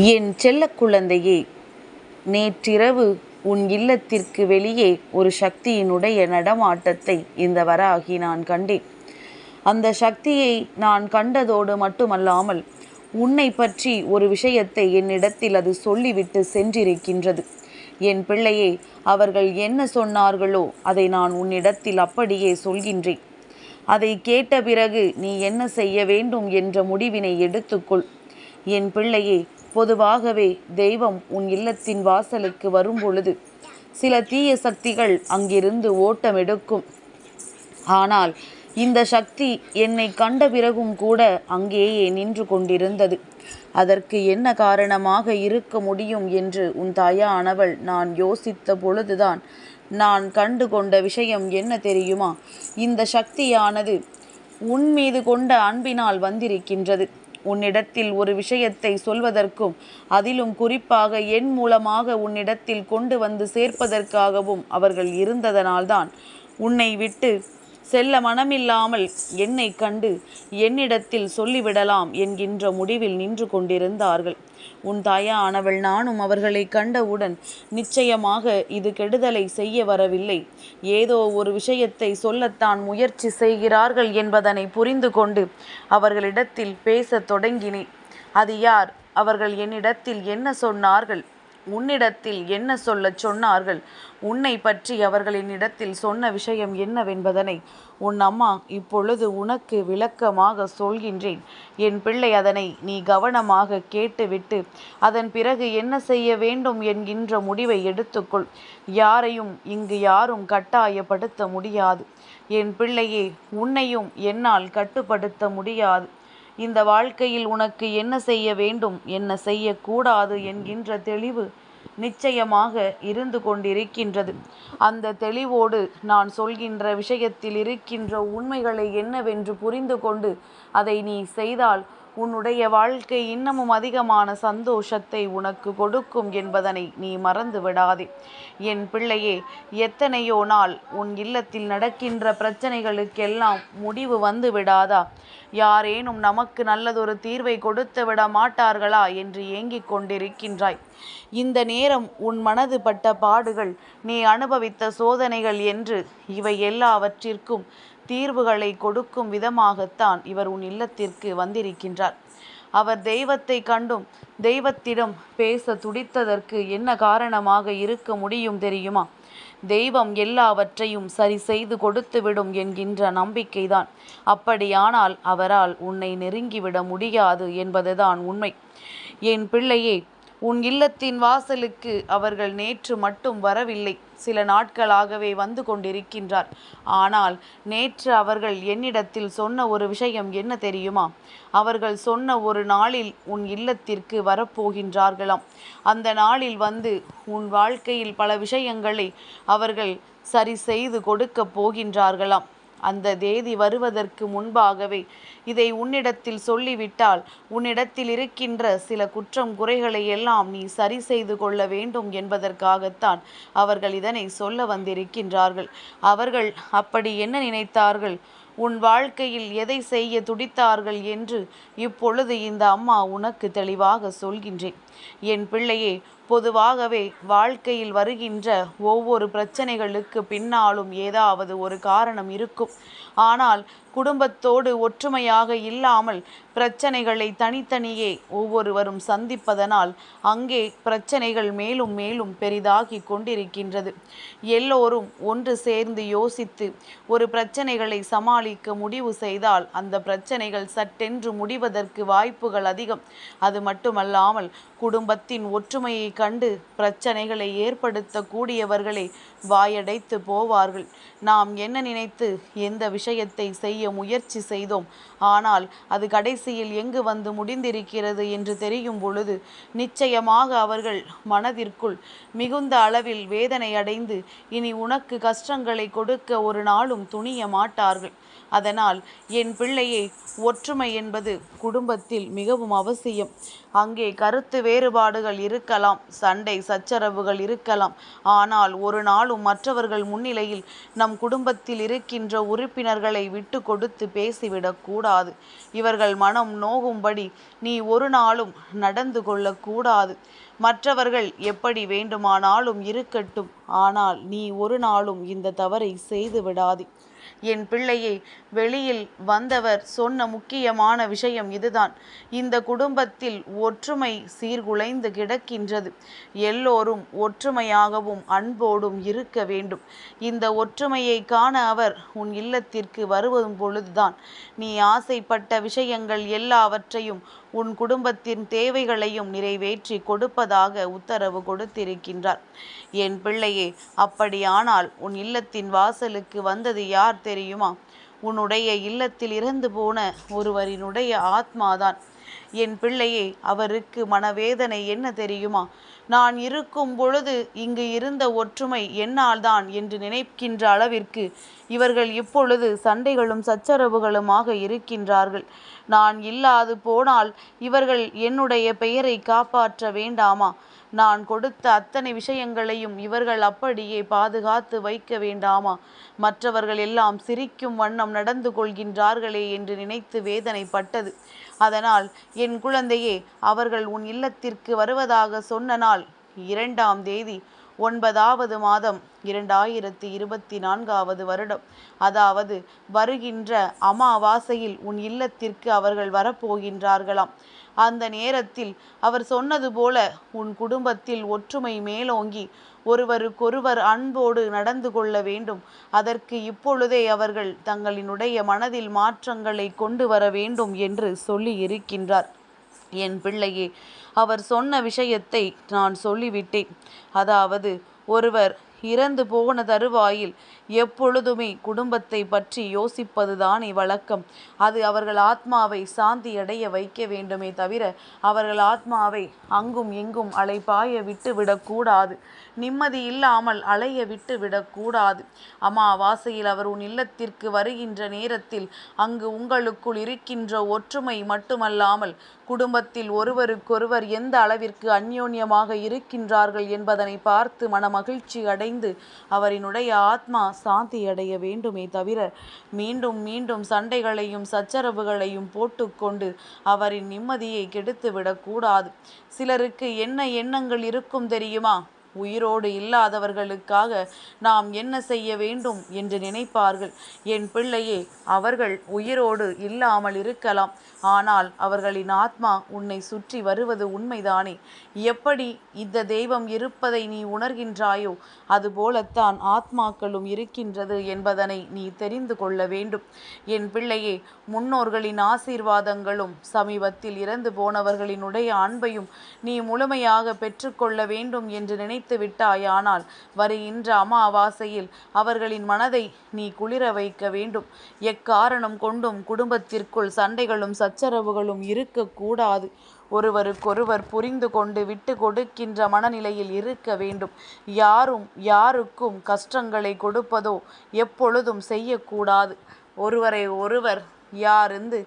என் செல்ல குழந்தையே நேற்றிரவு உன் இல்லத்திற்கு வெளியே ஒரு சக்தியினுடைய நடமாட்டத்தை இந்த வராகி நான் கண்டேன். அந்த சக்தியை நான் கண்டதோடு மட்டுமல்லாமல் உன்னை பற்றி ஒரு விஷயத்தை என்னிடத்தில் அது சொல்லிவிட்டு சென்றிருக்கின்றது. என் பிள்ளையே அவர்கள் என்ன சொன்னார்களோ அதை நான் உன்னிடத்தில் அப்படியே சொல்கின்றேன். அதை கேட்ட பிறகு நீ என்ன செய்ய வேண்டும் என்ற முடிவினை எடுத்துக்கொள். என் பிள்ளையே பொதுவாகவே தெய்வம் உன் இல்லத்தின் வாசலுக்கு வரும்பொழுது சில தீய சக்திகள் அங்கிருந்து ஓட்டமெடுக்கும். ஆனால் இந்த சக்தி என்னை கண்ட பிறகும் கூட அங்கேயே நின்று கொண்டிருந்தது. அதற்கு என்ன காரணமாக இருக்க முடியும் என்று உன் தாயானவள் நான் யோசித்த பொழுதுதான் நான் கண்டு கொண்ட விஷயம் என்ன தெரியுமா? இந்த சக்தியானது உன் மீது கொண்ட அன்பினால் வந்திருக்கின்றது. உன்னிடத்தில் ஒரு விஷயத்தை சொல்வதற்கும் அதிலும் குறிப்பாக என் மூலமாக உன்னிடத்தில் கொண்டு வந்து சேர்ப்பதற்காகவும் அவர்கள் இருந்ததனால்தான் உன்னை விட்டு செல்ல மனமில்லாமல் என்னை கண்டு என்னிடத்தில் சொல்லிவிடலாம் என்கின்ற முடிவில் நின்று கொண்டிருந்தார்கள். உன் தாயா ஆனவள் நானும் அவர்களை கண்டவுடன் நிச்சயமாக இது கெடுதலை செய்ய வரவில்லை. ஏதோ ஒரு விஷயத்தை சொல்லத்தான் முயற்சி செய்கிறார்கள் என்பதனை புரிந்து கொண்டு அவர்களிடத்தில் பேசத் தொடங்கினேன். அது யார்? அவர்கள் என்னிடத்தில் என்ன சொன்னார்கள்? உன்னிடத்தில் என்ன சொல்லச் சொன்னார்கள்? உன்னை பற்றி அவர்களின் இடத்தில் சொன்ன விஷயம் என்னவென்பதனை உன் அம்மா இப்பொழுது உனக்கு விளக்கமாக சொல்கின்றேன். என் பிள்ளை அதனை நீ கவனமாக கேட்டுவிட்டு அதன் பிறகு என்ன செய்ய வேண்டும் என்கின்ற முடிவை எடுத்துக்கொள். யாரையும் இங்கு யாரும் கட்டாயப்படுத்த முடியாது. என் பிள்ளையே உன்னையும் என்னால் கட்டுப்படுத்த முடியாது. இந்த வாழ்க்கையில் உனக்கு என்ன செய்ய வேண்டும் என்ன செய்யக்கூடாது என்கின்ற தெளிவு நிச்சயமாக இருந்து கொண்டிருக்கின்றது. அந்த தெளிவோடு நான் சொல்கின்ற விஷயத்தில் இருக்கின்ற உண்மைகளை என்னவென்று புரிந்து கொண்டு அதை நீ செய்தால் உன்னுடைய வாழ்க்கை இன்னமும் அதிகமான சந்தோஷத்தை உனக்கு கொடுக்கும் என்பதனை நீ மறந்து விடாதே. என் பிள்ளையே எத்தனையோ நாள் உன் இல்லத்தில் நடக்கின்ற பிரச்சனைகளுக்கெல்லாம் முடிவு வந்து விடாதா? யாரேனும் நமக்கு நல்லதொரு தீர்வை கொடுத்து விட மாட்டார்களா என்று ஏங்கிக் கொண்டிருக்கின்றாய். இந்த நேரம் உன் மனது பட்ட பாடுகள் நீ அனுபவித்த சோதனைகள் என்று இவை எல்லாவற்றிற்கும் தீர்வுகளை கொடுக்கும் விதமாகத்தான் இவர் உன் இல்லத்திற்கு வந்திருக்கின்றார். அவர் தெய்வத்தை கண்டும் தெய்வத்திடம் பேச துடித்ததற்கு என்ன காரணமாக இருக்க முடியும் தெரியுமா? தெய்வம் எல்லாவற்றையும் சரி செய்து கொடுத்துவிடும் என்கின்ற நம்பிக்கைதான். அப்படியானால் அவரால் உன்னை நெருங்கிவிட முடியாது என்பதுதான் உண்மை. என் பிள்ளையே உன் இல்லத்தின் வாசலுக்கு அவர்கள் நேற்று மட்டும் வரவில்லை. சில நாட்களாகவே வந்து கொண்டிருக்கின்றார். ஆனால் நேற்று அவர்கள் என்னிடத்தில் சொன்ன ஒரு விஷயம் என்ன தெரியுமா? அவர்கள் சொன்ன ஒரு நாளில் உன் இல்லத்திற்கு வரப்போகின்றார்களாம். அந்த நாளில் வந்து உன் வாழ்க்கையில் பல விஷயங்களை அவர்கள் சரி செய்து கொடுக்கப் போகின்றார்களாம். அந்த தேதி வருவதற்கு முன்பாகவே இதை உன்னிடத்தில் சொல்லிவிட்டால் உன்னிடத்தில் இருக்கின்ற சில குற்றம் குறைகளை எல்லாம் நீ சரி செய்து கொள்ள வேண்டும் என்பதற்காகத்தான் அவர்கள் இதனை சொல்ல வந்திருக்கின்றார்கள். அவர்கள் அப்படி என்ன நினைத்தார்கள்? உன் வாழ்க்கையில் எதை செய்ய துடித்தார்கள் என்று இப்பொழுது இந்த அம்மா உனக்கு தெளிவாக சொல்கின்றேன். என் பிள்ளையே பொதுவாகவே வாழ்க்கையில் வருகின்ற ஒவ்வொரு பிரச்சனைகளுக்கு பின்னாலும் ஏதாவது ஒரு காரணம் இருக்கும். ஆனால் குடும்பத்தோடு ஒற்றுமையாக இல்லாமல் பிரச்சனைகளை தனித்தனியே ஒவ்வொருவரும் சந்திப்பதனால் அங்கே பிரச்சனைகள் மேலும் மேலும் பெரிதாகி கொண்டிருக்கின்றது. எல்லோரும் ஒன்று சேர்ந்து யோசித்து ஒரு பிரச்சனைகளை சமாளிக்க முடிவு செய்தால் அந்த பிரச்சனைகள் சட்டென்று முடிவதற்கு வாய்ப்புகள் அதிகம். அது மட்டுமல்லாமல் குடும்பத்தின் ஒற்றுமையை கண்டு பிரச்சனைகளை ஏற்படுத்தக்கூடியவர்களை வாயடைத்து போவார்கள். நாம் என்ன நினைத்து எந்த விஷயத்தை செய்ய முயற்சி செய்தோம்? ஆனால் அது கடைசியில் எங்கு வந்து முடிந்திருக்கிறது என்று தெரியும் பொழுது நிச்சயமாக அவர்கள் மனதிற்குள் மிகுந்த அளவில் வேதனை அடைந்து இனி உனக்கு கஷ்டங்களை கொடுக்க ஒரு நாளும் துணிய மாட்டார்கள். அதனால் என் பிள்ளையே ஒற்றுமை என்பது குடும்பத்தில் மிகவும் அவசியம். அங்கே கருத்து வேறுபாடுகள் இருக்கலாம் சண்டை சச்சரவுகள் இருக்கலாம். ஆனால் ஒரு நாளும் மற்றவர்கள் முன்னிலையில் நம் குடும்பத்தில் இருக்கின்ற உறுப்பினர்களை விட்டு கொடுத்து பேசிவிடக்கூடாது இவர்கள் மனம் நோகும்படி நீ ஒரு நாளும் நடந்து கொள்ளக்கூடாது மற்றவர்கள் எப்படி வேண்டுமானாலும் இருக்கட்டும். ஆனால் நீ ஒரு நாளும் இந்த தவறை செய்து விடாதே. என் பிள்ளையை வெளியில் வந்தவர் சொன்ன முக்கியமான விஷயம் இதுதான். இந்த குடும்பத்தில் ஒற்றுமை சீர்குலைந்து கிடக்கின்றது. எல்லோரும் ஒற்றுமையாகவும் அன்போடும் இருக்க வேண்டும். இந்த ஒற்றுமையை காண அவர் உன் இல்லத்திற்கு வருவதும் பொழுதுதான். நீ ஆசைப்பட்ட விஷயங்கள் எல்லாவற்றையும் உன் குடும்பத்தின் தேவைகளையும் நிறைவேற்றி கொடுப்பதாக உத்தரவு கொடுத்திருக்கின்றார். என் பிள்ளையை அப்படியானால் உன் இல்லத்தின் வாசலுக்கு வந்தது யார் தெரியுமா? உன்னுடைய இல்லத்தில் இறந்து போன ஒருவரினுடைய ஆத்மாதான். என் பிள்ளையே அவருக்கு மனவேதனை என்ன தெரியுமா? நான் இருக்கும் பொழுது இங்கு இருந்த ஒற்றுமை என்னால்தான் என்று நினைக்கின்ற அளவிற்கு இவர்கள் இப்பொழுது சண்டைகளும் சச்சரவுகளுமாக இருக்கின்றார்கள். நான் இல்லாது போனால் இவர்கள் என்னுடைய பெயரை காப்பாற்ற வேண்டாமா? நான் கொடுத்த அத்தனை விஷயங்களையும் இவர்கள் அப்படியே பாதுகாத்து வைக்க வேண்டாமா? மற்றவர்கள் எல்லாம் சிரிக்கும் வண்ணம் நடந்து கொள்கின்றார்களே என்று நினைத்து வேதனைப்பட்டது. அதனால் என் குழந்தையே அவர்கள் உன் இல்லத்திற்கு வருவதாக சொன்ன நாள் இரண்டாம் தேதி ஒன்பதாவது மாதம் இரண்டாயிரத்தி இருபத்தி நான்காவது வருடம். அதாவது வருகின்ற அமாவாசையில் உன் இல்லத்திற்கு அவர்கள் வரப்போகின்றார்களாம். அந்த நேரத்தில் அவர் சொன்னது போல உன் குடும்பத்தில் ஒற்றுமை மேலோங்கி ஒருவருக்கொருவர் அன்போடு நடந்து கொள்ள வேண்டும். அதற்கு இப்பொழுதே அவர்கள் தங்களினுடைய மனதில் மாற்றங்களை கொண்டு வர வேண்டும் என்று சொல்லி இருக்கின்றார் என் பிள்ளையே அவர் சொன்ன விஷயத்தை நான் சொல்லிவிட்டேன். அதாவது ஒருவர் இறந்து போன தருவாயில் எப்பொழுதுமே குடும்பத்தை பற்றி யோசிப்பதுதானே வழக்கம் அது அவர்கள் ஆத்மாவை சாந்தி அடைய வைக்க வேண்டுமே தவிர அவர்கள் ஆத்மாவை அங்கும் எங்கும் அலைப்பாய விட்டு விடக்கூடாது நிம்மதி இல்லாமல் அலைய விட்டு விடக்கூடாது அமாவாசையில் அவர் உன் இல்லத்திற்கு வருகின்ற நேரத்தில் அங்கு உங்களுக்குள் இருக்கின்ற ஒற்றுமை மட்டுமல்லாமல் குடும்பத்தில் ஒருவருக்கொருவர் எந்த அளவிற்கு அந்யோன்யமாக இருக்கின்றார்கள் என்பதனை பார்த்து மனமகிழ்ச்சி அடைந்து அவரினுடைய ஆத்மா சாந்தி அடைய வேண்டுமே தவிர மீண்டும் மீண்டும் சண்டைகளையும் சச்சரவுகளையும் போட்டுக்கொண்டு அவரின் நிம்மதியை கெடுத்துவிடக்கூடாது. சிலருக்கு என்ன எண்ணங்கள் இருக்கும் தெரியுமா? உயிரோடு இல்லாதவர்களுக்காக நாம் என்ன செய்ய வேண்டும் என்று நினைப்பார்கள்? என் பிள்ளையே அவர்கள் உயிரோடு இல்லாமல் இருக்கலாம். ஆனால் அவர்களின் ஆத்மா உன்னை சுற்றி வருவது உண்மைதானே? எப்படி இந்த தெய்வம் இருப்பதை நீ உணர்கின்றாயோ அதுபோலத்தான் ஆத்மாக்களும் இருக்கின்றது என்பதனை நீ தெரிந்து கொள்ள வேண்டும். என் பிள்ளையே முன்னோர்களின் ஆசீர்வாதங்களும் சமீபத்தில் இறந்து போனவர்களினுடைய அன்பையும் நீ முழுமையாக பெற்றுக்கொள்ள வேண்டும் என்று நினை நினைத்து விட்டாயானால் வருகின்ற அமாவாசையில் அவர்களின் மனதை நீ குளிர வைக்க வேண்டும். எக்காரணம் கொண்டும் குடும்பத்திற்குள் சண்டைகளும் சச்சரவுகளும் இருக்கக்கூடாது ஒருவருக்கொருவர் புரிந்து கொண்டு விட்டு கொடுக்கின்ற மனநிலையில் இருக்க வேண்டும். யாரும் யாருக்கும் கஷ்டங்களை கொடுப்பதோ எப்பொழுதும் செய்யக்கூடாது ஒருவரை ஒருவர் யாருந்து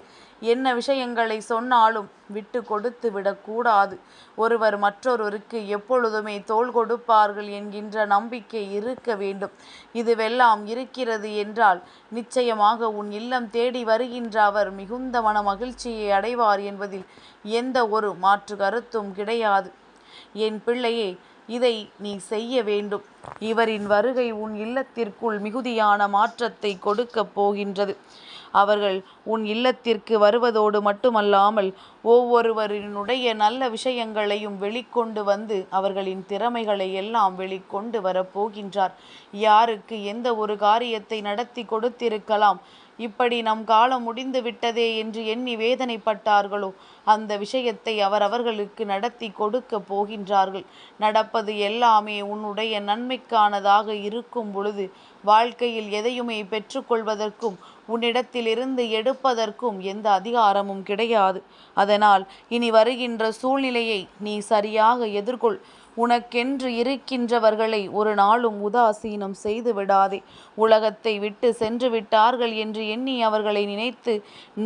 என்ன விஷயங்களை சொன்னாலும் விட்டு கொடுத்து விடக்கூடாது ஒருவர் மற்றொருவருக்கு எப்பொழுதுமே தோள் கொடுப்பார்கள் என்கின்ற நம்பிக்கை இருக்க வேண்டும். இதுவெல்லாம் இருக்கிறது என்றால் நிச்சயமாக உன் இல்லம் தேடி வருகின்ற அவர் மிகுந்த மன மகிழ்ச்சியை அடைவார் என்பதில் எந்த ஒரு மாற்று கருத்தும் கிடையாது. என் பிள்ளையே இதை நீ செய்ய வேண்டும். இவரின் வருகை உன் இல்லத்திற்குள் மிகுதியான மாற்றத்தை கொடுக்கப் போகின்றது. அவர்கள் உன் இல்லத்திற்கு வருவதோடு மட்டுமல்லாமல் ஒவ்வொருவரினுடைய நல்ல விஷயங்களையும் வெளிக்கொண்டு வந்து அவர்களின் திறமைகளை எல்லாம் வெளிக்கொண்டு வரப்போகின்றார். யாருக்கு எந்த ஒரு காரியத்தை நடத்தி கொடுத்திருக்கலாம்? இப்படி நம் காலம் முடிந்து விட்டதே என்று எண்ணி வேதனைப்பட்டார்களோ? அந்த விஷயத்தை அவர் அவர்களுக்கு நடத்தி கொடுக்க போகின்றார்கள். நடப்பது எல்லாமே உன்னுடைய நன்மைக்கானதாக இருக்கும் பொழுது வாழ்க்கையில் எதையுமே பெற்றுக்கொள்வதற்கும் உன்னிடத்திலிருந்து எடுப்பதற்கும் எந்த அதிகாரமும் கிடையாது. அதனால் இனி வருகின்ற சூழ்நிலையை நீ சரியாக எதிர்கொள். உனக்கென்று இருக்கின்றவர்களை ஒரு நாளும் உதாசீனம் செய்து விடாதே. உலகத்தை விட்டு சென்று விட்டார்கள் என்று எண்ணி அவர்களை நினைத்து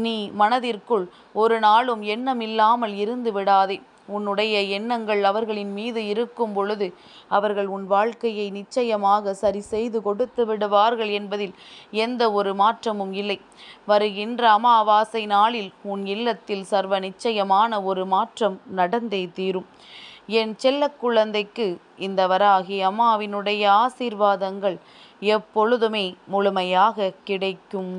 நீ மனதிற்குள் ஒரு நாளும் எண்ணமில்லாமல் இருந்து விடாதே. உன்னுடைய எண்ணங்கள் அவர்களின் மீது இருக்கும் பொழுது அவர்கள் உன் வாழ்க்கையை நிச்சயமாக சரி செய்து கொடுத்து விடுவார்கள் என்பதில் எந்த ஒரு மாற்றமும் இல்லை. வருகின்ற அமாவாசை நாளில் உன் இல்லத்தில் சர்வ நிச்சயமான ஒரு மாற்றம் நடந்தே தீரும். என் செல்ல குழந்தைக்கு இந்த வராகி அம்மாவினுடைய ஆசீர்வாதங்கள் எப்பொழுதுமே முழுமையாக கிடைக்கும்.